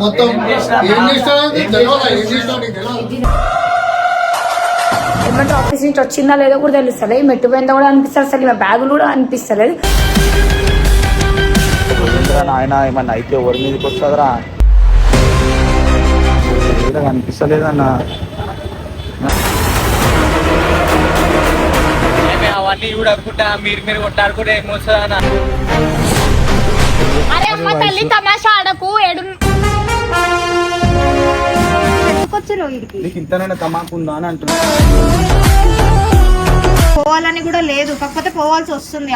మొత్తం ఏం చేస్తావు ఏమంటే ఆఫీస్ నుంచి వచ్చిందా లేదో కూడా తెలుస్తుంది మెట్టు పోయిందా కూడా అనిపిస్తుంది అసలు మా బ్యాగులు కూడా అనిపిస్తలేదు. ఆయన ఏమన్నా అయితే ఎవరి మీదకి వస్తుందిరా? అనిపిస్తలేదన్నా. అవన్నీ చూడకుండా మీరు మీరు కొట్టాడుకుంటే ఏమొస్తుందన్న అరే అమ్మ తల్లి తమాషా ఆడకు ఏడు నీకు ఇంతనైనా అని అంటున్నా. పోవాలని కూడా లేదు కాకపోతే పోవాల్సి వస్తుంది.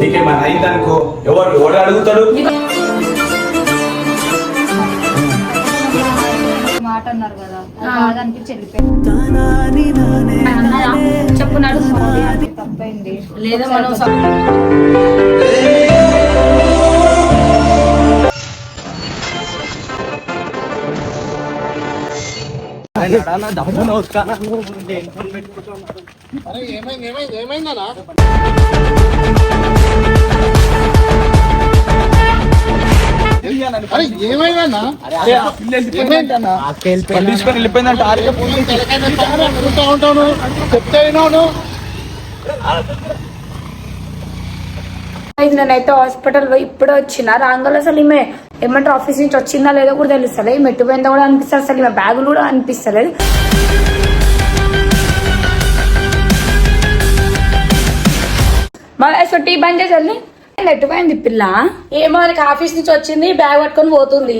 నీకేమైనా అయిందనుకో ఎవరు ఎవరు అడుగుతాడు? మాట అన్నారు కదా. కాదనిపించి వెళ్ళిపోయింది చెప్పు నడు తప్పైంది. లేదా మనం అరే ఏమైంది ఏమైంది ఏమైందనా అరే ఏమైందన్నా? తీసుకొని వెళ్ళిపోయిందంట ఆరికే ఫోన్ చేసి అనుకుంటా ఉంటాను చెప్తే విన్నాను ఇది నేనైతే హాస్పిటల్ పోయి ఇప్పుడే వచ్చిన. రాంగల్ అసలు ఈమె ఏమంటారు ఆఫీస్ నుంచి వచ్చిందా లేదో కూడా తెలుస్తలేదు. మెట్టు పోయిందా కూడా అనిపిస్తుంది అసలు ఈమె బ్యాగులు కూడా అనిపిస్తలేదు. మళ్ళీ టీ బంద్ చేసి పోయింది పిల్ల? ఏమో ఆయనకి ఆఫీస్ నుంచి వచ్చింది బ్యాగ్ పట్టుకొని పోతుంది.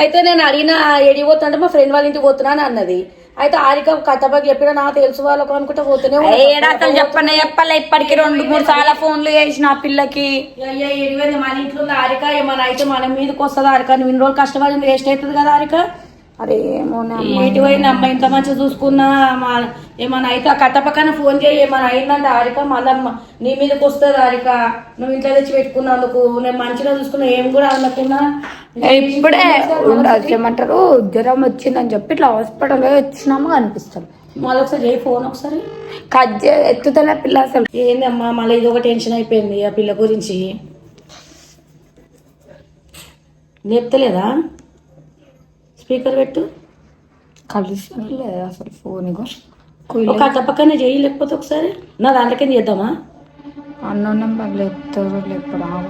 అయితే నేను అడిగిన ఎడి పోతుంటే మా ఫ్రెండ్ వాళ్ళ ఇంటికి పోతున్నాను అన్నది. అయితే ఆరిక కథబాకి చెప్పిన నాకు తెలుసు వాళ్ళకు అనుకుంటే పోతూనే ఉన్నా. ఏడాకలు చెప్పనే చెప్పలే ఇప్పటికి రెండు మూడు సార్లు ఫోన్లు చేసిన ఆ పిల్లకి. మన ఇంట్లో ఉంది ఆరిక ఏమైనా అయితే మన మీదకి వస్తుంది ఆరిక? నువ్వు ఇన్ని రోజులు కష్టపడింది వేస్ట్ అవుతుంది కదా ఆరిక? అరే అమ్మ. ఇంత మంచిగా చూసుకున్నా? మా- ఏమైనా అయితే ఆ కట్ట పక్కన ఫోన్ చేయి. ఏమైనా అయిందంటే ఆరిక మళ్ళీ నీ మీదకి వస్తుంది ఆరిక నువ్వు ఇంట్లో తెచ్చి పెట్టుకున్నందుకు నేను మంచిగా చూసుకున్నా ఏం కూడా అనకుండా. ఇప్పుడే ఏమంటారు? జ్వరం వచ్చిందని చెప్పి ఇట్లా హాస్పిటల్ వచ్చినాము అనిపిస్తాం మళ్ళీ ఒకసారి చేయి ఫోన్ ఒకసారి. కట్ చే ఎత్తుతలే పిల్ల అసలు. ఏందమ్మా మళ్ళీ ఇది ఒక టెన్షన్ అయిపోయింది ఆ పిల్ల గురించి. చెప్తలేదా స్పీకర్ పెట్టు. కలిసి అసలు ఫోన్ ఒక పక్కనే చెయ్యి లేకపోతే ఒకసారి. నా దాంట్లోకి చేద్దామా? అన్న నెంబర్ ఎత్తారు లేపు రావా?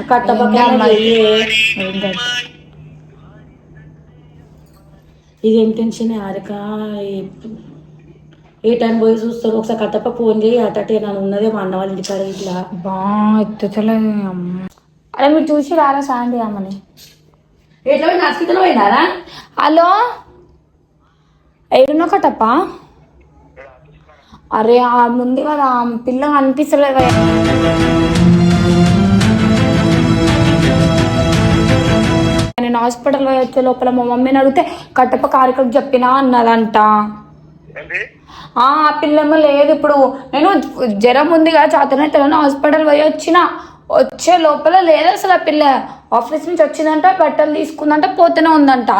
ఒక పక్కన. ఇదేం? టెన్షన్ ఆరిక ఏ- ఏ? టైం పోయి చూస్తారు? ఒకసారి కట్టప్ప ఫోన్ చేయి. అటే నన్ను ఉన్నదే మా అన్న వాళ్ళ ఇంటికాడ ఇట్లా. బా ఎత్తుతలేదు అమ్మ. అరే మీరు చూసి రారా సాండి అమ్మని? ఎట్లా పోయినారా? హలో? ఏడున్న అరే ఆ ముందు కదా పిల్ల అనిపిస్తలేదు నేను హాస్పిటల్ వచ్చే లోపల మా మమ్మీని అడిగితే కట్టప్ప కారికకు చెప్పినా అన్నదంట. ఆ ఆ పిల్లేమో లేదు ఇప్పుడు. నేను జ్వరం ఉంది కదా చాతనైతే హాస్పిటల్ పోయి వచ్చిన. వచ్చే లోపల లేదు అసలు ఆ పిల్ల. ఆఫీస్ నుంచి వచ్చిందంట బట్టలు తీసుకుందంట పోతూనే ఉందంట.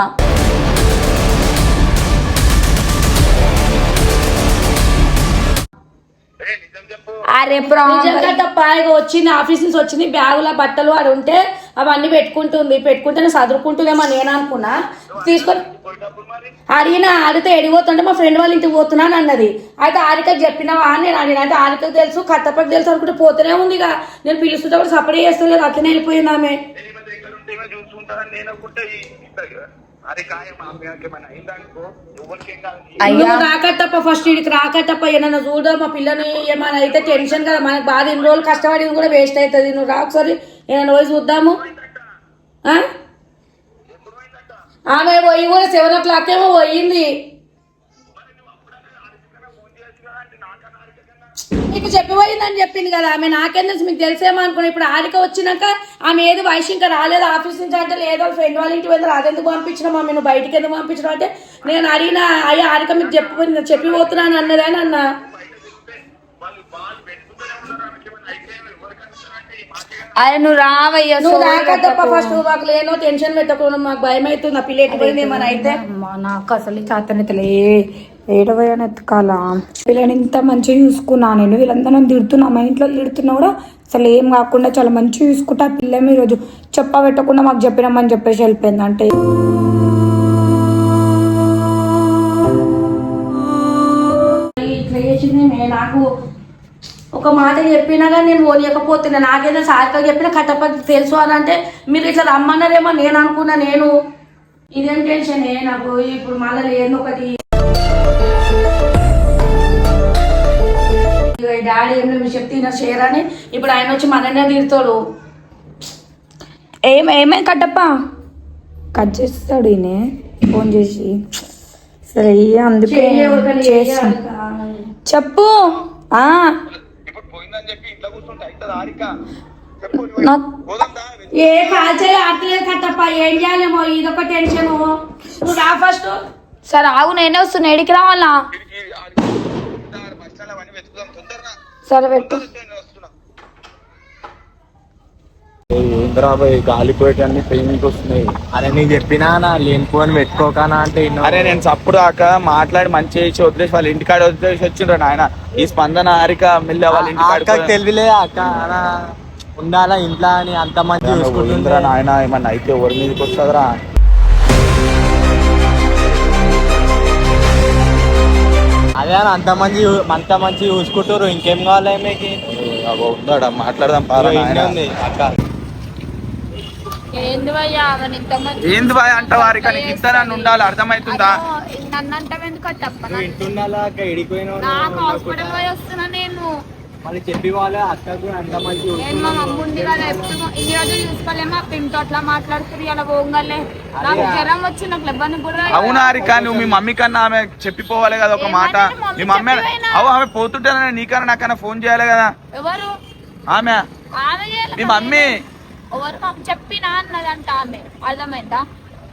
అరే ప్రాబ్లం నిజంగా తప్ప ఇక వచ్చింది ఆఫీస్ నుంచి వచ్చింది బ్యాగుల బట్టలు అది ఉంటే అవన్నీ పెట్టుకుంటుంది పెట్టుకుంటే నేను చదువుకుంటుందేమో నేను అనుకున్నా. తీసుకొని అడిగిన అడిగితే ఎడిపోతుంటే మా ఫ్రెండ్ వాళ్ళ ఇంటికి పోతున్నాను అన్నది. అయితే ఆరికకి చెప్పినావా అని నేను అడిగిన. అంటే ఆరికకు తెలుసు కట్టపకి తెలుసు అనుకుంటే పోతూనే ఉంది ఇక. నేను పిలుస్తుంటే కూడా సపరేట్ చేస్తలేదు అట్లనే వెళ్ళిపోయింది ఆమె. చూసుకుంటారని నేను అనుకుంటే ఇస్తారు కదా అరే కాయం ఏమైనా అయిందనుకో ఎవరికి కాదు. నువ్వు రాకట్టప్ప ఫస్ట్ ఇడికి రాకట్టప్ప ఏమన్నా చూడ మా పిల్లని ఏమైనా అయితే టెన్షన్ కదా మనకి బాగా ఇన్ని రోజులు కష్టపడింది కూడా వేస్ట్ అవుతుంది. నువ్వు రా ఒకసారి ఏమైనా పోయి చూద్దాము. ఆ? ఆమె పోయి కూడా సెవెన్ ఓ క్లాక్ ఏమో పోయింది. మీకు చెప్పిపోయిందని చెప్పింది కదా. ఆమె నాకేం తెలుసు? మీకు తెలిసేమో అనుకున్నా. ఇప్పుడు ఆరిక వచ్చినాక ఆమె ఏది వయసు ఇంకా రాలేదు ఆఫీస్ నుంచి అంటే లేదో. ఫ్రెండ్ వాళ్ళ ఇంటికి వెళ్ళి అదెందుకు పంపించినాం ఆమె నువ్వు బయటికి ఎందుకు పంపించడం అంటే నేను అడిగిన అయ్యా ఆరిక మీకు చెప్పి చెప్పిపోతున్నాను అన్నదని అన్న? ఏమైనా అరే నువ్వు రావయ్యా నువ్వు పెట్టకు. ఫస్ట్ మాకు లేనో టెన్షన్ పెట్టకుండా మాకు భయం అవుతుంది ఆ పిల్ల ఎట్టుపోయింది ఏమన్నా అయితే. నాకు అసలు చేతనైతలే ఏడవయ్యని ఎత్తుకాలా వీళ్ళని ఇంత మంచిగా చూసుకున్నా నేను. వీళ్ళందరూ తిడుతున్నా. మా ఇంట్లో తిడుతున్నా కూడా అసలు ఏం కాకుండా చాలా మంచిగా చూసుకుంటా. పిల్ల ఈ రోజు చెప్ప పెట్టకుండా మాకు చెప్పినామని చెప్పేసి వెళ్ళిపోయింది అంటే. నాకు ఒక మాట చెప్పినా కానీ నేను పోనీయకపోతున్నా నాకేదో సారితో చెప్పినా కట్టపతి తెలుసు అని అంటే మీరు ఇట్లా రమ్మన్నారేమో నేను అనుకున్నా నేను. ఇదేం టెన్షన్ నాకు ఇప్పుడు మళ్ళీ ఏదో ఒకటి డాడీ ఏం లేదు చెప్తే నా షేర్ అని ఇప్పుడు ఆయన వచ్చి మననే తిడతాడు. ఏం ఏమేం కట్టప్ప కట్ చేస్తాడు ఈయన ఫోన్ చేసి. సరే అందుకే. చెప్పు. ఏ కాల్చేది ఆడలేదు కట్టప్ప ఏం చేయాలేమో ఇదొక టెన్షన్. నువ్వు రా ఫస్ట్ సరే ఆగు నేనే వస్తున్నా ఎడికి రావాలా? సరే పెట్టు నేను వస్తున్నా. ఏంద్రా బాయ్ గాలిపోయేటన్ని పెయిన్కి వస్తున్నాయి. అరే నీకు చెప్పినా నా లేనిపోని పెట్టుకోకనా అంటే. అరే నేను చప్పుడు దాకా మాట్లాడి మంచి చేసి వదిలేసి వాళ్ళ ఇంటికాడ వదిలేసి వచ్చిండ్రు నాయన. ఈ స్పందన హారిక మిల్లి వాళ్ళ ఇంటికాడ అక్కకి తెలివిలే అక్క ఉండాలా ఇంట్లో అని అంత మంది పోయిందిరా చూసుకుంటుండ్రా నాయన ఏమన్నా అయితే ఎవరి మీదకి వస్తుందిరా? అదే అంత మంది అంత మంచి చూసుకుంటారు ఇంకేం కావాలి మీకు? ఉన్నాడా? మాట్లాడదాం అక్క. ఏంది మంచి బాయ్ అంట వారిక నీకు ఇస్తానని ఉండాలి అర్థమవుతుందా? నన్ను అంటే ఎందుకు తప్ప ఎడిపోయినావు నాకు హాస్పిటల్ పోయి వస్తున్నా నేను. మళ్ళీ చెప్పి వాళ్ళే అక్కకు అంత మంచి నేను మా మమ్మీ ఉంది కదా ఎప్పుడు ఇన్ని రోజులు చూసుకోలేమా పింటో అట్లా అలా పోగాలే. నాకు జ్వరం వచ్చి నాకు లెబ్బని కూడా అవునా హారిక నువ్వు మీ మమ్మీ కన్నా ఆమె చెప్పిపోవాలి కదా ఒక మాట. మీ మమ్మీ? అవు ఆమె పోతుంటే నీకన్నా నాకన్నా ఫోన్ చేయాలి కదా. ఎవరు? ఆమె? మీ. మమ్మీ? ఎవరు మాకు చెప్పినా అన్నదంట ఆమె. అర్థమైందా?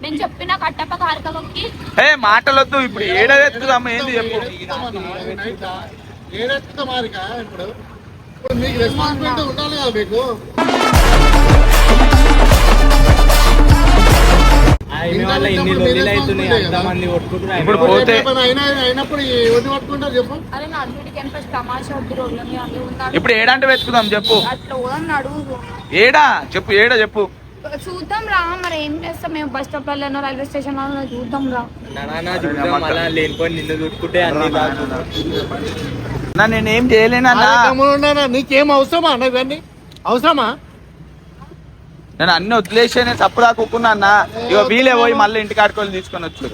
నేను చెప్పిన కట్టప్ప కార్యక్రమంకి ఏ మాటలొద్దు ఇప్పుడు ఏడ ఎత్తుదాము ఏంది చెప్పు. ఏడెత్తుతా మారిక ఇప్పుడు. ఇప్పుడు మీకు రెస్పాన్సిబిలిటీ ఉండాలి కదా మీకు. ఇప్పుడు పోతే- ఇప్పుడు ఏడంటే వెతుకుదాం చెప్పు. ఏడా? చెప్పు ఏడా చెప్పు. చూద్దాం రా మరి ఏం చేస్తాం? మేము బస్ స్టాప్లో రైల్వే స్టేషన్లో చూద్దాం రా. లేనిపోయి నిన్ను చుట్టుకుంటే అన్ని నేనేం చేయలేనన్నా? నీకేం అవసరమా అన్న ఇవన్నీ? అవసరమా? నేను అన్ని వదిలేసి తప్పు దాక్కున్నా అన్న. ఇక వీలే పోయి మళ్ళీ ఇంటికి ఆడుకొని తీసుకొని వచ్చు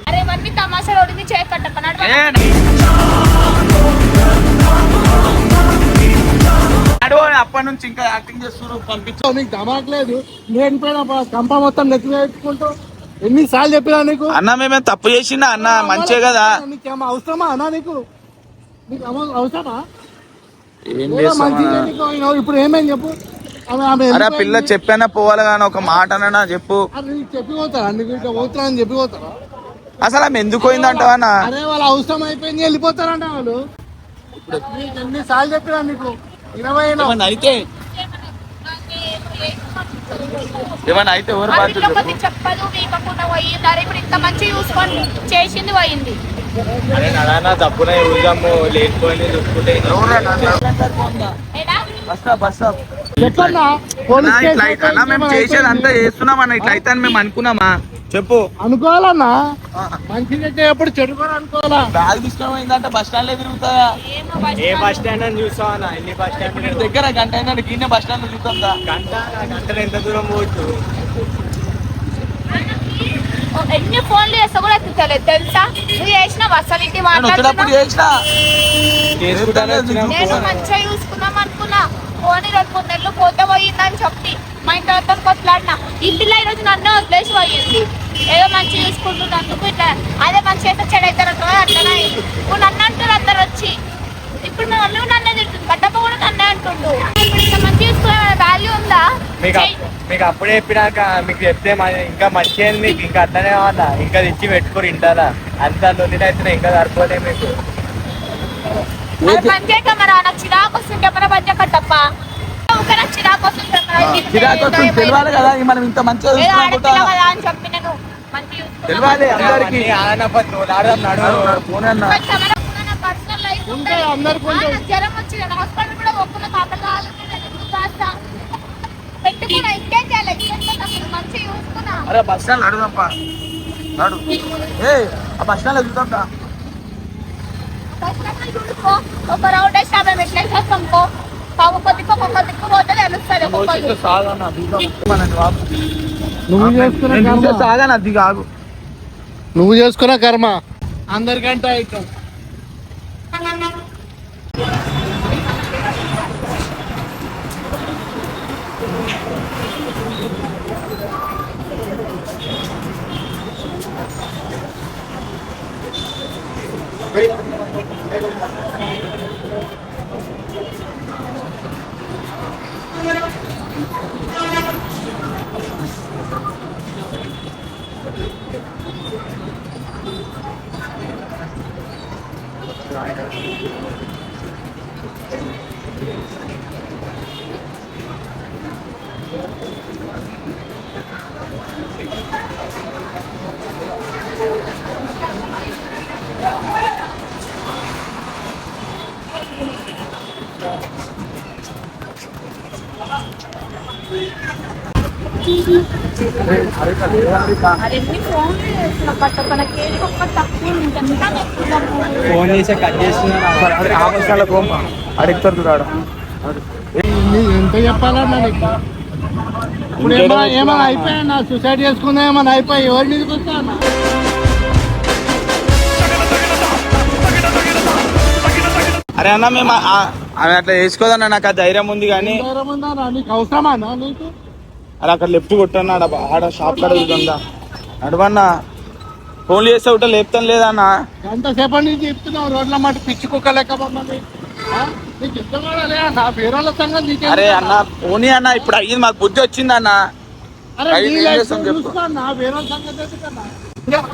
అప్పటి నుంచి ఇంకా యాక్టింగ్ చేస్తున్నారు నీకు లేనిపోయిన కంప మొత్తం నెత్తి పెట్టుకుంటూ ఎన్నిసార్లు చెప్పినా నీకు? అన్న మేమే తప్పు చేసిందా అన్న మంచే కదా. నీకేమో అవసరమా అన్నా నీకు? నీకు అమ- అవసరమా? ఏం అయినా ఇప్పుడు ఏమైంది చెప్పు. అరే. పిల్ల చెప్పానా పోవాలి కానీ ఒక మాట అన్నా చెప్పు. అరే నీకు చెప్పి పోతారా నీకు ఇంకా పోతున్నా అని చెప్పి పోతారా అసలు ఆమె ఎందుకు పోయిందంటావా అరే వాళ్ళ అవసరం అయిపోయింది వెళ్ళిపోతారంట వాళ్ళు. నీకు ఎన్నిసార్లు చెప్పినా నీకు ఇరవై అయితే? ఏమన్నా అయితే ఎవరు చెప్పదు అరే ఇప్పుడు ఇంత మంచి చూసుకొని చేసింది పోయింది. అరే నాన్న తప్పున ఇట్లా స్టేషన్ అన్నా మేము చేసేది అంతా చేస్తున్నాం అన్న ఇట్లా అయితే అని మేము అనుకున్నామా? చెప్పు. అనుకోవాలన్నా? మంచి ఎప్పుడు చెడుకోరు అనుకోవాలా? బ్యాగ్ తీసుకొని పోయిందంటే బస్ స్టాండ్ బస్ ఏ బస్ స్టాండ్ అని చూస్తావా అన్న? ఎన్ని బస్ స్టాండ్ దగ్గర గంట అయినా గిన్నె బస్ స్టాండ్లో చూద్దాం గంట గంటలు ఎంత దూరం పోవచ్చు? ఎన్ని ఫోన్లు చేస్తా కూడా ఎత్తుతలేదు తెలుసా? నువ్వు చేసిన అసలు ఇంటి నేను మంచిగా చూసుకుందాం అనుకున్నా. పోనీ రెండు మూడు నెలలు పోతే పోయిందని చెప్పి మా ఇంటి వాళ్ళతో కొట్లాడినా. ఇంటిలో ఈరోజు నన్ను వదిలేసి పోయింది. ఏదో మంచిగా చూసుకుంటున్నందుకు ఇట్లా అదే మంచి అయితే చెడైతారంటో అట్లనే అయింది. ఇప్పుడు నన్ను అంటారు అందరు వచ్చి. ఇప్పుడు మా వాళ్ళు నన్నే తింటుంది కట్టప్ప కూడా నన్నే అంటుండు. ఇప్పుడు ఇంత మంచి చూసుకునే వాల్యూ ఉందా? మీకు అప్పుడే చెప్పినాక మీకు చెప్తే మ- ఇంకా మంచి అయింది మీకు ఇంకా అట్లనే కావాలా? ఇంకా తెచ్చి పెట్టుకోరు ఇంటారా అంత లొల్లి అయితే ఇంకా సరిపోలే మీకు. తెలియాలి కదా మనం ఇంత మంచిగా. తెలియాలి అందరికి. కొంచెం జ్వరం వచ్చింది. హాస్పిటల్ కూడా కాపలు కాస్త పెట్టుకున్నా ఇంకేం చేయాలి ఇంకేం అసలు మంచిగా చూసుకున్నా అరే బస్ స్టాండ్ నడుదప్ప నడు. ఏ ఆ బస్ స్టాండ్ ఒక రౌండ్ వేసి యాభై మెట్లు దిక్కు దిక్కు పోతే తెలుస్తుంది ఒక్కొక్క. నువ్వు చేసుకున్న సాగాను అది కాదు. నువ్వు చేసుకున్న కర్మ. అందరికంటే ఐటమ్ అరెన్ని ఫోన్ ఫోన్ చేసి కట్ అడుగుతారు రాడు ఎంత చెప్పాలన్నా నీకు ఇప్పుడు ఏమైనా ఏమైనా అయిపోయా నా సూసైడ్ చేసుకుందా ఏమైనా అయిపోయి ఎవరి మీదకి వస్తా అన్న? అరే అన్న మేము అట్లా వేసుకోదన్న నాకు ఆ ధైర్యం ఉంది కానీ ధైర్యం ఉందా? నీకు అవసరమా నీకు? అరే అక్కడ లెఫ్ట్ కొట్టన్నా ఆడ ఆడ షాప్ కాడ చూద్దా నడవన్నా. ఫోన్లు చేస్తే ఒకటి లేపుతాను లేదన్న. ఎంతసేపటి నుంచి చెప్తున్నావు? రోడ్ల మాట పిచ్చి కుక్క లెక్క అరే? అన్న పోనీ అన్న ఇప్పుడు అయ్యింది మాకు బుద్ధి వచ్చింది అన్న. చెప్పు.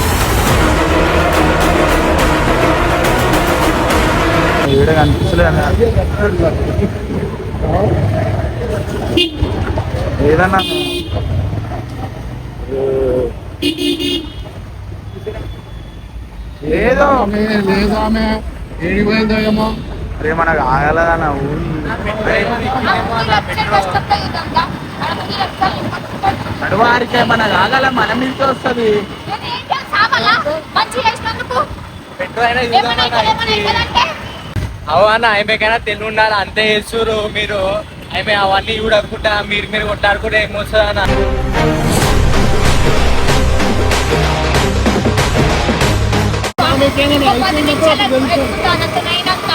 ఏడ కనిపిస్తలేదన్న ఏదన్నా? లేదో ఆమె లేదు ఆమె ఏడిపోయిందో ఏమో అరే మనకు ఆగలదన్న నడువారికే మనకు ఆగల మన మీదకి వస్తుంది. పెట్రోల్ అయినా ఏమైనా ఇక్కడ ఏమైనా అవుతుందంటే అవు అన్న అయిపోయికైనా తెలివి ఉండాలి అంతే చేస్తురు మీరు అయిపోయి అవన్నీ చూడకుండా మీరు మీరు కొట్టాడుకుంటే ఏమొస్తుంది అన్న ఆమెకేమైనా ఒక పది అయిపోయినప్పుడు నిమిషాలు అప్పుడు తెలుసు. ఎక్కుతానంత నైనాక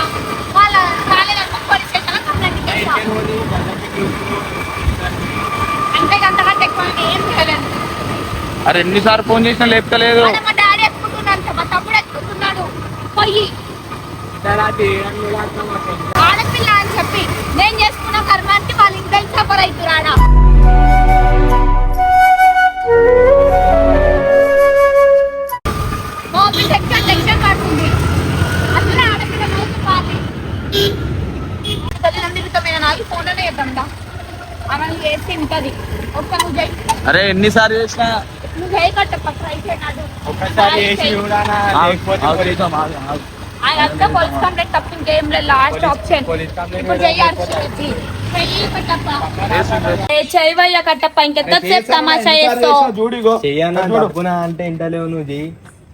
వాళ్ళ కాలేదంతా పోలీస్ స్టేషన్లో కంప్లైంట్ ఇచ్చేస్తా. అంతే అంతకంటే ఎక్కువ ఏం చేయలేను అరే ఎన్నిసార్లు ఫోన్ చేసినా లేపుతలేదు అదే మా డాడీ ఎత్తుకుంటున్నాడు మా తమ్ముడు ఎత్తుకుంటున్నాడు పోయి ఆడపిల్ల అని చెప్పి నేను చేసుకున్న కర్మానికి వాళ్ళు ఇంకా సఫర్ అవుతురాడా అరే ఎన్నిసార్లు చేసినా? నువ్వు చేయి కట్టప్ప ట్రై చేయనాడు ఒక్కసారి అదంతా పోలీస్ కంప్లైంట్ తప్ప ఇంకేం లేదు. Last option. ఇప్పుడు కట్టప్ప ఇంకెంతసేపు తమాషా చేస్తావు అంటే ఇంటలేవు నువ్వు చెయ్యి.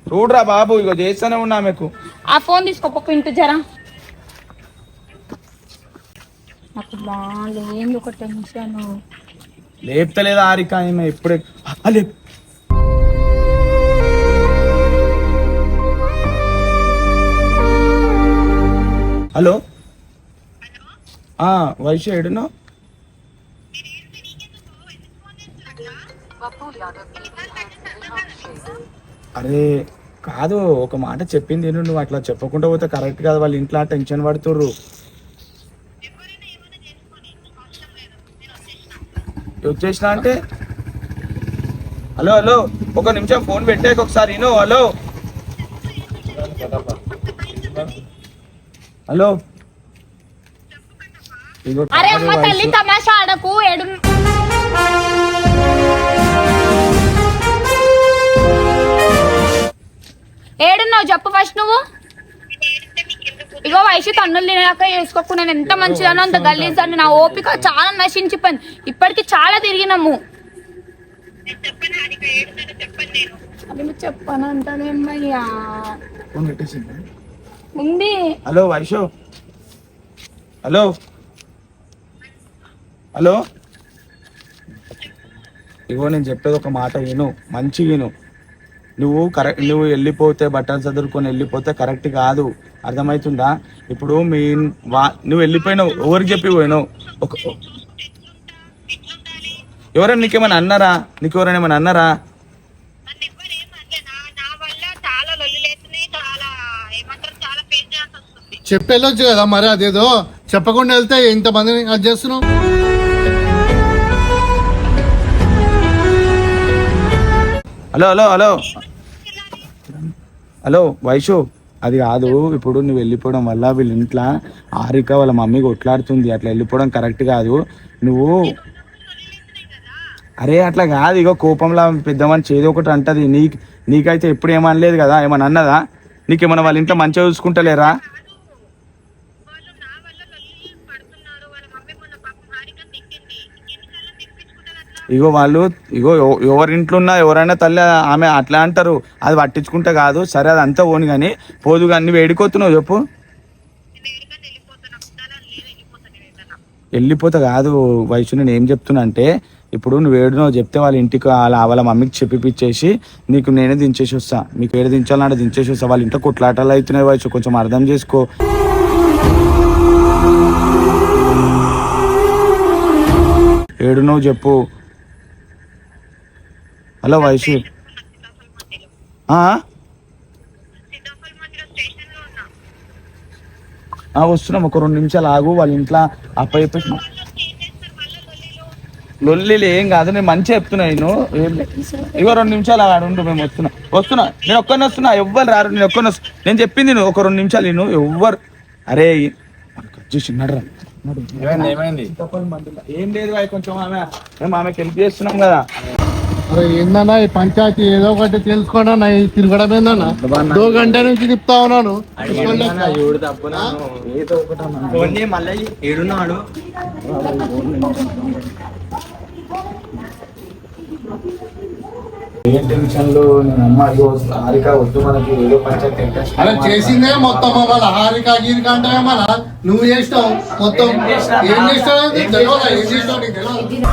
చూడురా బాబు ఇగో చేస్తూనే ఉన్నా ఆమెకు. ఆ ఫోన్ తీసుకోపో ఇంటి జరా. నాకు బాగాలేదు ఒక టెన్షన్. లేపుతలేదు ఆరిక ఈమె హలో. వైష ఎడునో అరే కాదు ఒక మాట చెప్పింది నువ్వు అట్లా చెప్పకుండా పోతే కరెక్ట్ కాదు. వాళ్ళ ఇంట్లో టెన్షన్ పడుతుర్రు. వచ్చేసిన అంటే? హలో హలో ఒక నిమిషం ఫోన్ పెట్టాక ఒకసారి విను. హలో. హలో. అరే అమ్మ తల్లి. తమాషా ఆడకు ఏడు ఏడున్నావు చెప్పు ఫస్ట్ నువ్వు. ఇగో వయసు తన్నులు తినక వేసుకోకు నేను ఎంత మంచిదానో అంత గలీజ్ అని నా ఓపిక చాలా నశించిపోయింది. ఇప్పటికి చాలా తిరిగినాము. చెప్పను పెట్టేసిందా? ఉంది. Hello Vaisho hello. హలో. ఇగో నేను చెప్పేది ఒక మాట విను మంచి విను. నువ్వు కరెక్ట్ నువ్వు వెళ్ళిపోతే బట్టలు చదువుకొని వెళ్ళిపోతే కరెక్ట్ కాదు. అర్థమవుతుందా? ఇప్పుడు మీ వా నువ్వు వెళ్ళిపోయినావు ఎవరికి చెప్పి పోయినావు? ఒక ఎవరైనా నీకేమైనా అన్నారా? నీకు ఎవరైనా ఏమైనా అన్నారా? చెప్పెళ్ళొచ్చు కదా మరి అదేదో చెప్పకుండా వెళ్తే ఇంతమందిని అది చేస్తున్నావు? Hello hello hello. Hello Vaishu. అది కాదు ఇప్పుడు నువ్వు వెళ్ళిపోవడం వల్ల వీళ్ళ ఇంట్లో ఆరిక వాళ్ళ మమ్మీ కొట్లాడుతుంది. అట్లా వెళ్ళిపోవడం కరెక్ట్ కాదు. నువ్వు అరే అట్లా కాదు. ఇగో కోపంలో పెద్దమని చేదో ఒకటి అంటది. నీ నీకైతే ఎప్పుడు ఏమనలేదు కదా? ఏమని అన్నదా? నీకేమన్నా వాళ్ళ ఇంట్లో మంచిగా చూసుకుంటలేరా? ఇగో వాళ్ళు ఇగో ఎవ- ఎవరింట్లో ఉన్నా ఎవరైనా తల్లి ఆమె అట్లా అంటారు. అది పట్టించుకుంటే కాదు. సరే అది అంతా ఓని కానీ పోదు కానీ వేడిపోతున్నావు చెప్పు. వెళ్ళిపోతా కాదు వయసు నేను ఏం చెప్తున్నా అంటే ఇప్పుడు నువ్వు ఏడునో చెప్తే వాళ్ళ ఇంటికి వాళ్ళ వాళ్ళ మమ్మీకి చెప్పిపిచ్చేసి నీకు నేనే దించేసి వస్తా. నీకు ఏడు దించాలంటే దించేసి వస్తా. వాళ్ళ ఇంట్లో కొట్లాటలు అవుతున్నాయి వయసు కొంచెం అర్థం చేసుకో. ఏడునో చెప్పు. హలో? ఆ, వస్తున్నాం. ఒక రెండు నిమిషాలు ఆగు. వాళ్ళ ఇంట్లో అప్ప చెప్పేసి లొల్లిలు ఏం కాదు. నేను మంచిగా చెప్తున్నా నేను. ఇగో రెండు నిమిషాలు ఆడు ఉండు మేము వస్తున్నా. వస్తున్నా. నేను ఒక్కరిని వస్తున్నా. ఎవ్వరు రారు. నేను ఒక్కరిని వస్తున్నా నేను చెప్పింది నువ్వు ఒక రెండు నిమిషాలు నేను. ఎవ్వరు. అరే చూసి నడరా ఏం లేదు కొంచెం ఆమె మేము ఆమెకి హెల్ప్ చేస్తున్నాం కదా. ఏందన్నా ఈ పంచాయతీ ఏదో ఒకటి తెలుసుకోండి నా ఈ తిరగడం ఏందన్నా? దో గంట నుంచి తిప్పుతా ఉన్నాను. ఏడున్నాడు. ఏ టెన్షన్లు నేను అమ్మ అయ్యో హారిక వద్దు మనకి ఏదో పంచాయతీ ఇంట్రెస్ట్ అరే చేసిందే మొత్తం మళ్ళా హారిక గీరిక అంటే మళ్ళా నువ్వు చేసినావు మొత్తం. ఏం చేస్తావు తెలియదా? ఏం చేస్తావు నీకు తెలియదా?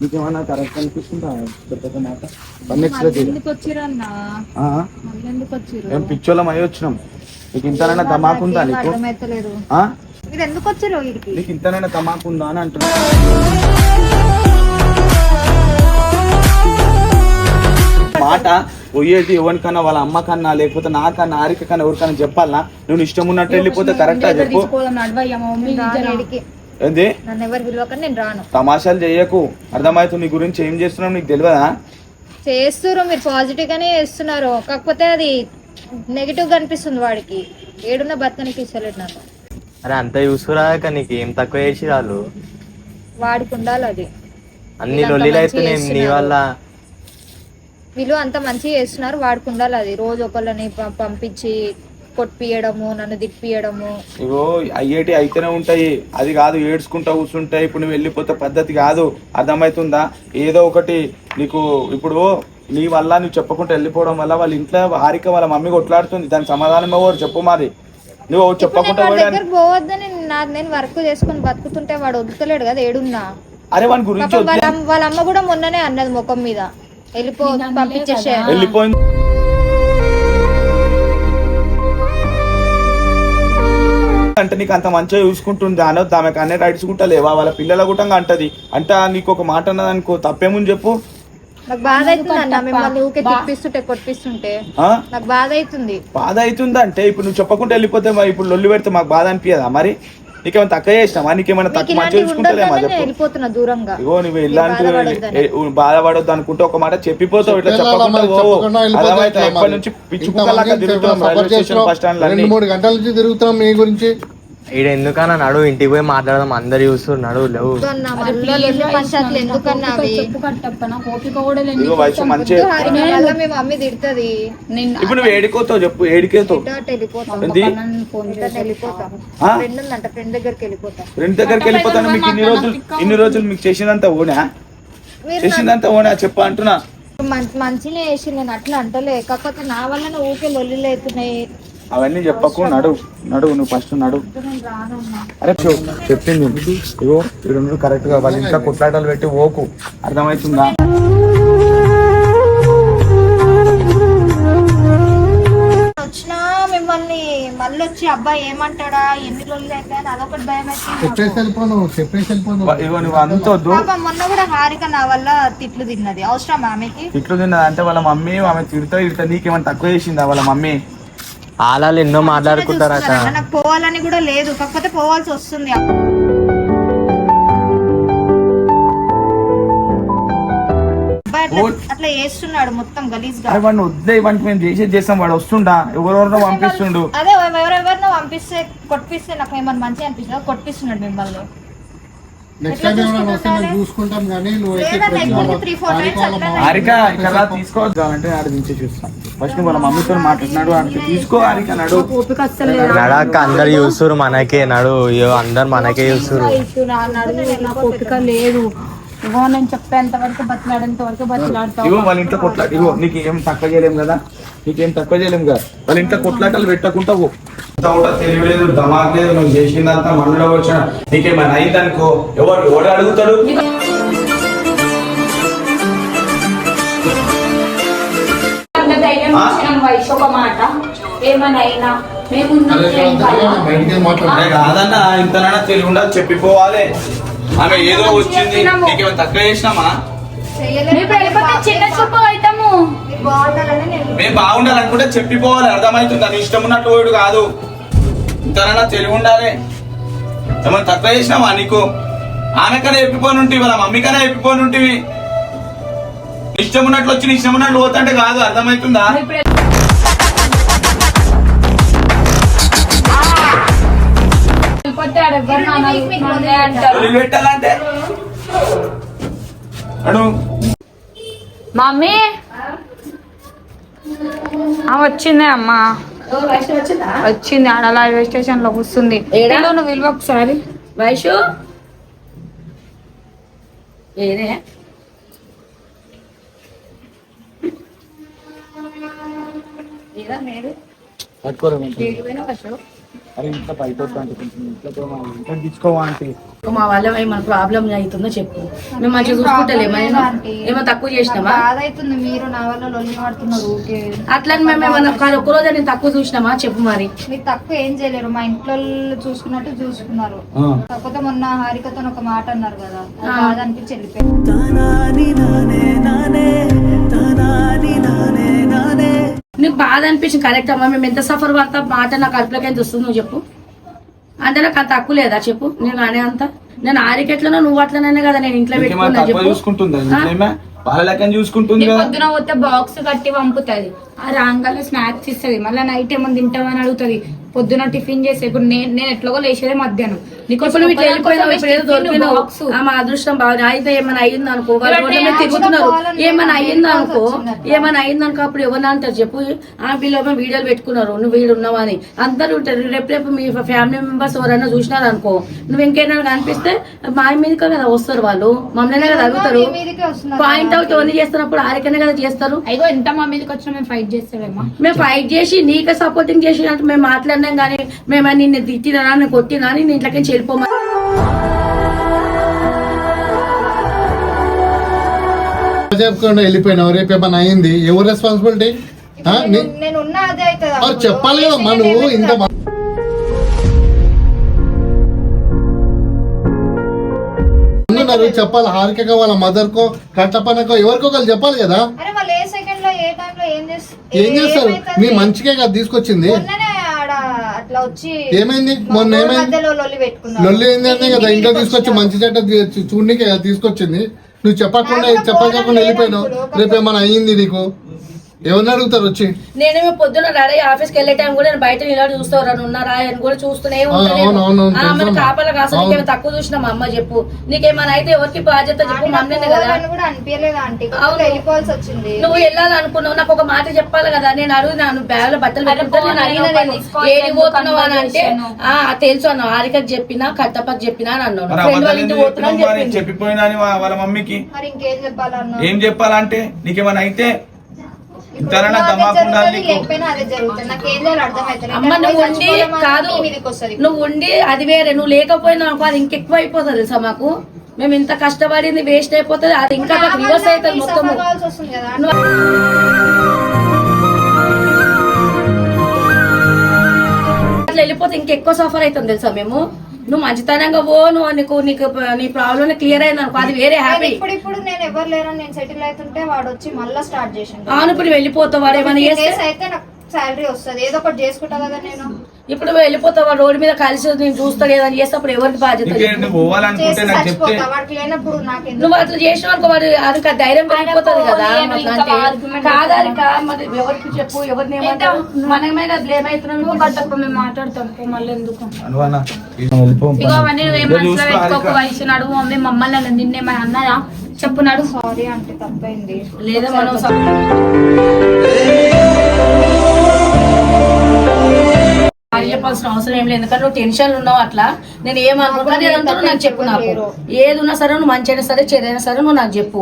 నీకేమన్నా కరెక్ట్ అనిపిస్తుందా? చెప్పక మాట? ఏం పిచ్చోళ్ళం అయి వచ్చినాం. నీకు ఇంతనైనా నీకు? ఎందుకు వచ్చిరు వీడికి? నీకు ఇంతనైనా ధమాకుందా అని అంటున్నా. మాట పోయేది ఎవరికన్నా వాళ్ళ అమ్మ కన్నా లేకపోతే నాకన్నా ఆరిక కన్నా ఎవరికన్నా చెప్పాలా నువ్వు ఇష్టం ఉన్నట్టు వెళ్ళిపోతే కరెక్టా చెప్పు. ఏంది? నన్ను ఎవరు పిలవకండి నేను రాను. తమాషాలు చేయకు. అర్థమవుతుంది నీ గురించి ఏం చేస్తున్నావు నీకు తెలియదా? చేస్తున్నారు మీరు పాజిటివ్ గానే చేస్తున్నారు. కాకపోతే అది నెగిటివ్గా అనిపిస్తుంది వాడికి. ఏడున్న బతకనికి ఇస్తలేదు నాకు. అరే అంత చూసుకురాక నీకు. ఏం తక్కువ చేసి వాళ్ళు వాడికి ఉండాలి అది. అన్ని వీళ్ళంతా లొల్లిలు మంచిగా నీ చేస్తున్నారు. వల్ల? వీళ్ళు అంత మంచిగా చేస్తున్నారు వాడికి ఉండాలి అది. రోజు ఒకళ్ళని ప- పంపించి కొట్టియడము నన్ను తిప్పియడము ఇగో అయ్యేటి అయితేనే ఉంటాయి. అది కాదు ఏడ్చుకుంటా కూర్చుంటాయి ఇప్పుడు నువ్వు వెళ్ళిపోతే పద్ధతి కాదు. అర్థమవుతుందా? ఏదో ఒకటి నీకు ఇప్పుడు నీ వల్ల నువ్వు చెప్పకుండా వెళ్ళిపోవడం వల్ల వాళ్ళ ఇంట్లో హారిక వాళ్ళ మమ్మీ కొట్లాడుతుంది. దానికి సమాధానం ఎవరు చెప్పు మరి. నువ్వు చెప్పకుండా పోవద్దని నా నేను వర్క్ చేసుకొని బతుకుతుంటే వాడు వదులుతలేడు కదా ఏడున్నా. అరే వాని గురించి వాళ్ళ అమ్మ కూడా మొన్ననే అన్నది ముఖం మీద. వెళ్ళిపో పంపించేసే వెళ్ళిపోయింది అంటే నీకు అంత మంచిగా చూసుకుంటుంది అనొద్దు ఆమెకు అన్నీ రైట్స్ లేవా? వాళ్ళ పిల్లల గుట్టంగా అంటది. అంటే నీకు ఒక మాట అన్నది అనుకో తప్పేముంది చెప్పు? నాకు బాధ అవుతుంది అన్న మిమ్మల్ని ఊకే తిప్పిస్తుంటే కొట్టిస్తుంటే. ఆ? నాకు బాధ అవుతుంది. బాధ అవుతుందంటే ఇప్పుడు నువ్వు చెప్పకుండా వెళ్ళిపోతే ఇప్పుడు లొల్లి పెడితే మాకు బాధ అనిపించదా మరి? నీకేమైనా తక్కువ చేసినావా? నీకేమైనా తక్కువ ఇలాంటివి చూసుకుంటలేమా చెప్పు? దూరంగా. ఇగో నువ్వు ఇలాంటి. బాధపడొద్దు అనుకుంటే ఒక మాట చెప్పిపోతావు ఇట్లా చెప్పకుండా అర్థమైతే ఎప్పటి? నుంచి పిచ్చి ఇంత కుక్కలాగా మందిని తిరుగుతాం support railway station. Bus stand రెండు మూడు గంటల నుంచి తిరుగుతున్నాం మీ గురించి. ఈడ ఎందుకన్నా నడు ఇంటికి పోయి మాట్లాడదాం అందరు చూస్తారు నడు లేవు. మీ మమ్మీ తిడుతుంది. ఇప్పుడు నువ్వు ఏడికోతావు చెప్పు ఏడికేతావు? ఫ్రెండ్ ఉందంట ఫ్రెండ్ దగ్గరికి వెళ్ళిపోతాం. ఫ్రెండ్ దగ్గరికి వెళ్ళిపోతాను మీకు ఇన్ని రోజులు ఇన్ని రోజులు మీకు చేసినంత ఓనా? మీరు చేసినంత ఓనా? చెప్పు అంటున్నా. మంచి మంచినే వేసి నేను అట్లా అంటలే. కాకపోతే నా వల్ల ఊకే లొల్లిలు అవుతున్నాయి అవన్నీ చెప్పకు నడు నడు నువ్వు ఫస్ట్ నడు. అరే చూ చెప్పింది. ఇగో రెండు కరెక్ట్గా వాళ్ళు ఇంకా కొట్లాటలు పెట్టి ఓకు అర్థమవుతుందా? వచ్చినా మిమ్మల్ని మళ్ళీ వచ్చి అబ్బాయి ఏమంటాడా? ఎన్ని లొల్లి అయితే అదొకటి భయం చెప్పేసి వెళ్ళిపోను చెప్పేసి వెళ్ళిపోను ఇగో నువ్వు పాపం మొన్న కూడా హారిక నా వల్ల తిట్లు తిన్నది. అవసరం ఆమెకి? తిట్లు తిన్నది అంటే వాళ్ళ మమ్మీ ఆమె తిడతా తిడతా నీకేమైనా తక్కువ చేసిందా వాళ్ళ మమ్మీ? ఆలాలు ఎన్నో మాట్లాడుకుంటారట. చూస్తున్నారన్న, నాకు పోవాలని కూడా లేదు. కాకపోతే పోవాల్సి వస్తుంది. అట్లా- అట్లా చేస్తున్నాడు మొత్తం గలీజ్గా అరే వాడిని వద్దే వాడికి మేము చేసేది చేస్తాం. వాడు వస్తుండా? ఎవరెవరినో పంపిస్తుండు? అదే ఎవరెవరినో పంపిస్తే కొట్టిస్తే నాకు ఏమన్నా మంచిగా అనిపిస్తుందో కొట్టిస్తున్నాడు మిమ్మల్ని. నెక్స్ట్ టైం ఏమైనా వస్తే మేము చూసుకుంటాం కానీ నువ్వు ఇక్కడ అంటే ఆడ దించి చూస్తాం. ఫస్ట్ వాళ్ళ మమ్మీతో మాట్లాడినాడు ఆడికి తీసుకో హారిక నడు నడక అందరు చూస్తారు మనకే నడు అయ్యో అందరు మనకే చూస్తారు ఓపిక లేదు. ఇగో నేను చెప్పేంత వరకు బతిలాడేంత వరకు బతిలాడతావు ఇగో వాళ్ళ ఇంట్లో కొట్లాట ఇగో నీకు ఏం తక్కువ చేయలేం కదా? నీకేం తక్కువ చేయలేం కదా? వాళ్ళ ఇంట్లో కొట్లాటలు పెట్టకుంటావు తెలియలేదు దమాక్ లేదు నువ్వు చేసిందంతా మనలో వచ్చిన నీకేమైనా అయిందనుకో. ఎవరు ఎవడు అడుగుతాడు? ఒక మాట. కాదన్న ఇంతనైనా తెలివి ఉండాలి చెప్పిపోవాలి. ఆమె ఏదో వచ్చింది నీకేమైనా తక్కువ చేసినామా? చిన్న చూపు అవుతాము. మేము బాగుండాలనుకుంటే చెప్పిపోవాలి. అర్థమవుతుంది? అని ఇష్టం ఉన్నట్టు పోయాడు కాదు. ఇంతనైనా తెలివి ఉండాలి. ఏమైనా తక్కువ చేసినామా నీకు? ఆమె కన్నా ఎప్పిపోని ఉంటివి వాళ్ళ మమ్మీ కన్నా ఎప్పిపోని ఉంటివి ఇష్టం ఉన్నట్లు వచ్చి నీ ఇష్టం ఉన్నట్లు పోతుంటే కాదు. అర్థమవుతుందా? పెట్టాలంటే మమ్మీ! వచ్చిందే అమ్మా. వచ్చింది? ఆడ రైల్వే స్టేషన్లో కూర్చుంది. నువ్వు విలువ ఒకసారి. వైషు? ఏదే ఏదా మీరు అరే ఇంట్లో బయట ఇంట్లో మా వల్ల ఏమైనా ప్రాబ్లం అవుతుందో చెప్పు. మేము మంచిగా చూసుకుంటలేమా? ఏమో తక్కువ చేసినామా బాధ అవుతుంది మీరు నా వల్ల లొల్లి పడుతున్నారు ఊకే అట్లని మేము ఏమన్నా కానీ ఒక్కరోజు నేను తక్కువ చూసినామా? చెప్పు మరి. మీరు తక్కువ ఏం చేయలేరు. మా ఇంట్లో చూసుకున్నట్టు చూసుకున్నారు. కాకపోతే మొన్న హారికతో ఒక మాట అన్నారు కదా. అది బాధ అనిపించి వెళ్ళిపోయారు నీకు బాధ అనిపించింది కరెక్ట్ అమ్మా. మేము ఎంత సఫర్ పడతాం మాట నా కడుపులోకి ఎంత వస్తుంది నువ్వు చెప్పు. అంటే నాకు అంత తక్కువ లేదా చెప్పు. నేను అనే అంత. నేను ఆరికెట్లనో నువ్వు అట్లనే కదా నేను ఇంట్లో పెట్టుకున్నా చెప్పు? వాళ్ళ లెక్కన చూసుకుంటుంది పొద్దున పోతే బాక్స్ కట్టి పంపుతుంది. ఆ రాగానే స్నాక్స్ ఇస్తుంది. మళ్ళీ నైట్ ఏమన్నా తింటావని అడుగుతుంది. పొద్దున టిఫిన్ చేస్తే ఇప్పుడు నేను నేను ఎట్లాగో లేచేదే మధ్యాహ్నం. అదృష్టం బాగా అయితే ఏమైనా అయ్యింది అనుకో? తిరుగుతున్నారు. ఏమైనా అయ్యింది ఏమైనా అనుకో? ఏమైనా అయ్యింది అనుకో? అప్పుడు ఎవరిని అంటారు? చెప్పు. ఆ వీళ్ళు వీడియోలు పెట్టుకున్నారు. నువ్వు వీడు ఉన్నావా అని. అందరూ ఉంటారు. రేపు రేపు మీ ఫ్యామిలీ మెంబర్స్ ఎవరైనా చూసినారు అనుకో. నువ్వు ఇంకేమైనా కనిపిస్తే మా మీదకే కదా వస్తారు వాళ్ళు. మమ్మల్ని కదా అడుగుతారు. పాయింట్ అవుట్ ఓన్లీ చేస్తున్నప్పుడు ఆరికనే కదా చేస్తారు. అయ్యో ఎంత మా మీదకి వచ్చినా మేము ఫైట్ చేస్తామేమో మేము ఫైట్ చేసి నీకే సపోర్టింగ్ చేసినట్టు మేము మాట్లాడినాం కానీ మేము నిన్ను తిట్టినా నేను కొట్టినా నేను ఇంట్లోకి వెళ్ళిపోమా చెప్పకుండా వెళ్ళిపోయినావు రేపు ఏమైనా అయింది? ఎవరు రెస్పాన్సిబిలిటీ నేను-. చెప్పాలి కదా మా నువ్వు ఇంత ఉన్నారు చెప్పాలి? హారికగా వాళ్ళ మదర్ కో కట్టపనకో ఎవరికో ఒకరు చెప్పాలి కదా? అరే వాళ్ళు ఏ సెకండ్లో ఏ టైం లో ఏం చేస్తారు ఏం చేస్తారు? నీ మంచికే కదా తీసుకొచ్చింది. మొన్ననే ఆడ అట్లా వచ్చి ఏమైంది? మొన్న మా ఏమైంది? లొల్లి లొల్లి ఏంటంటే కదా ఇంట్లో తీసుకొచ్చి మంచి చెడ్డ తీ- చూడనీకే కదా తీసుకొచ్చింది. నువ్వు చెప్పకుండా చెప్పకుండా వెళ్ళిపోయినావు. రేపు ఏమైనా అయ్యింది నీకు? ఎవరిని అడుగుతారు వచ్చి? నేనేమో పొద్దున రెడీ ఆఫీస్కి వెళ్ళే టైం కూడా నేను బయట నిలబడి చూస్తా ఎవరైనా ఉన్నారా అని కూడా చూస్తూనే ఉంటాను. కాపలా. నీకేమైనా తక్కువ చూసినా మా అమ్మ చెప్పు. నీకేమైనా అయితే ఎవరికి బాధ్యత చెప్పు మమ్మల్ని కదా. పోవాలని కూడా అనిపించలేదు ఆంటీ? అవును. వెళ్ళిపోవాల్సి వచ్చింది. నువ్వు వెళ్ళాలనుకున్నావు నాకు ఒక మాట చెప్పాలి కదా నేను అడుగునా నువ్వు బ్యాగ్లో బట్టలు పెట్టుకుంటా నేను అడిగినా నేను తీసుకోవాలి, ఏడి పోతున్నావు అని అంటే. ఆ తెలుసు అన్న హారికకి చెప్పినా కట్టపకి చెప్పినా అని అన్నాను చెప్పిపోయినా వాళ్ళ మమ్మీకి? ఏం చెప్పాలంటే నీకేమైనా అయితే అమ్మ నువ్వు ఉండి కాదు నువ్వు ఉండి అది వేరే నువ్వు లేకపోయినా అనుకో అది ఇంకెక్కువ అయిపోతుంది తెలుసా మాకు? మేము ఇంత కష్టపడింది వేస్ట్ అయిపోతుంది అది ఇంకా రివర్స్ అవుతుంది మొత్తము. కదా? అట్లా వెళ్ళిపోతే ఇంకెక్కువ సఫర్ అవుతుంది తెలుసా మేము? నువ్వు మంచితనంగా పో నువ్వు నీకు నీకు నీ ప్రాబ్లం క్లియర్ అయింది అనుకో అది వేరే హ్యాపీ ఇప్పుడు ఇప్పుడు నేను ఎవరు లేరని నేను సెటిల్ అవుతుంటే వాడు వచ్చి మళ్ళీ స్టార్ట్ చేసిండు. అవును ఇప్పుడు వెళ్ళిపోతావు వాడు ఏమైనా అయితే నాకు శాలరీ వస్తుంది. ఏదో ఒకటి చేసుకుంటా కదా నేను. ఇప్పుడు వెళ్ళిపోతావు? వాడు రోడ్డు మీద కలిసి నేను చూస్తాడు ఏదని చేస్తే అప్పుడు ఎవరికి బాధ్యత? నువ్వు పోవాలనుకుంటే చేసి నాకు చెప్తే చచ్చిపోతా. వాడికి లేనప్పుడు నాకెందుకు? నువ్వు అట్లా చేసిన అనుకో వాడు అది ధైర్యం పెరిగిపోతుంది కదా. ఆయన అట్లా ఇంకా అంటే. argument కాదారిక మరి ఎవరికి చెప్పు? ఎవరిని ఏమంటావు? మనమే కదా బ్లేమ్ అవుతున్నాం నువ్వు మేము మాట్లాడతాం. పో, మళ్ళీ ఎందుకు? అనువన్నా వెళ్ళిపో ఇగో అవన్నీ నువ్వేం ఇదో మనసులో చూసుకో, పెట్టుకోకు. హారిక. వయసు నడువు మమ్మీ మమ్మల్ని అన్నది నిన్నేమని అన్నదా చెప్పు నడు. సారీ అంటే తప్పైంది లేదా మనం సారీ చెప్పాల్సిన అవసరం ఏం లేదు. ఎందుకంటే నువ్వు టెన్షన్ ఉన్నావు అట్లా. నేను ఏమనుకుంటా నేను అంతా నాకు చెప్పు నాకు. ఏది ఉన్నా సరే నువ్వు మంచి అయినా సరే చెడు అయినా సరే నువ్వు నాకు చెప్పు.